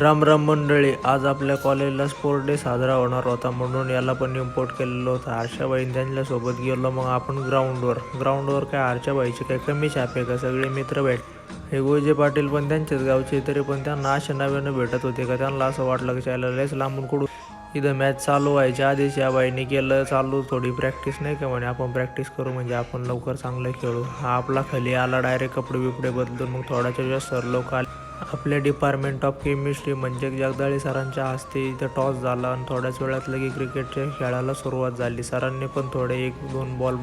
राम राम मंडळी आज आपल्या कॉलेजला स्पोर्ट डे साजरा होणार होता म्हणून याला पण इम्पोर्ट केलेलं होतं. हर्षाबाईन त्यांच्यासोबत गेलो मग आपण ग्राउंडवर ग्राउंडवर काय हर्षाबाईची काही कमी छाप आहे का? सगळे मित्र भेट. हे गोजे पाटील पण त्यांच्याच गावचे तरी पण त्यांना अशा नव्यानं भेटत होते का? त्यांना असं वाटलं की शायला लयच लांबून कुठून इथं मॅच चालू व्हायच्या आधीच या बाईने केलं चालू थोडी प्रॅक्टिस नाही का म्हणे? आपण प्रॅक्टिस करू म्हणजे आपण लवकर चांगलं खेळू. हा आपला खाली आला डायरेक्ट कपडे बिपडे बदलून मग थोड्याच्या वेळेस सर लोक आले. आपल्या डिपार्टमेंट ऑफ केमिस्ट्री म्हणजे जगदाळे सरांच्या हस्ते इथं टॉस झाला आणि थोड्याच वेळात लगे क्रिकेटच्या खेळाला सुरुवात झाली. सरांनी पण थोडे एक दोन बॉल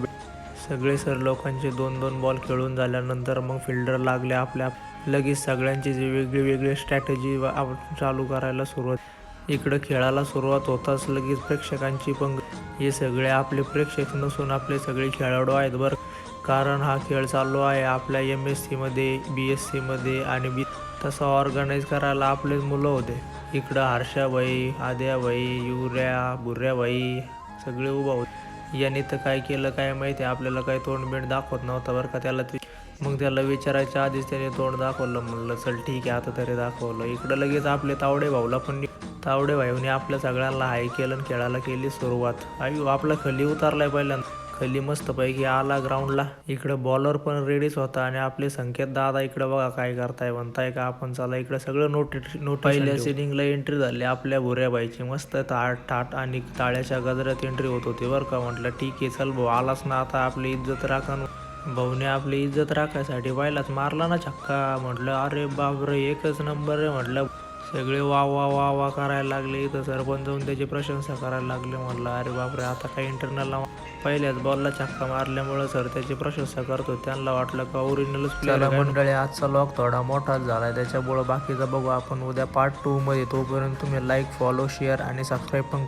सगळे सर लोकांचे दोन दोन बॉल खेळून झाल्यानंतर मग फिल्डर लागले आपल्या लगेच सगळ्यांची जी वेगळी वेगळी स्ट्रॅटेजी चालू करायला सुरुवात इकडं खेळाला सुरुवात होताच लगेच प्रेक्षकांची पण हे सगळे आपले प्रेक्षक नसून आपले सगळे खेळाडू आहेत बरं. कारण हा खेळ चालू आहे आपल्या एम एस सीमध्ये बी एस सीमध्ये आणि बी तसा ऑर्गनाईज करायला आपलेच मुलं होते. इकडं हर्षाबाई आद्याबाई युऱ्या बुऱ्याबाई सगळे उभा होते. याने तर काय केलं काय माहिती आपल्याला काही तोंडबिंड दाखवत नव्हता बरं का त्याला ते मग त्याला विचारायच्या आधीच त्याने तोंड दाखवलं. म्हणलं चल ठीक आहे आता तरी दाखवलं. इकडं लगेच आपले तावडे भाऊला पण तावडे भाऊने आपल्या सगळ्यांना हाय केलं आणि खेळायला केली सुरुवात. आयु आपला खली उतारलाय पहिल्यांदा. खली मस्तपैकी आला ग्राउंडला इकडं बॉलर पण रेडीच होता आणि आपले संकेत दादा इकडे बघा काय करताय म्हणताय का आपण चला इकडे सगळं नोट नोट पहिल्या सिनिंगला एंट्री झाली. आपल्या भुऱ्याबाईची मस्त ताट टाट आणि टाळ्याच्या गजरात एंट्री होत होती बरं का. म्हटलं ठीक आहे चल भाऊ आलाच ना आता आपली इज्जत राखा भाऊने आपली इज्जत राखायसाठी पाहिलाच मारला ना छक्का. म्हटलं अरे बापरे एकच नंबर आहे. म्हटलं सगळे वा वा वा वा करायला लागले. इथं सरपंच जाऊन त्याची प्रशंसा करायला लागले म्हटलं अरे बापरे आता काय इंटरनलला पहिल्याच बॉलला छक्का मारल्यामुळे सर त्याची प्रशंसा करतो. त्यांना वाटलं का ओरिजिनलच प्लेअर मंडळी आजचा लॉग थोडा मोठाच झालाय. त्याच्यामुळे बाकीचा बघू आपण उद्या पार्ट टू मध्ये. तोपर्यंत तुम्ही लाईक फॉलो शेअर आणि सबस्क्राईब पण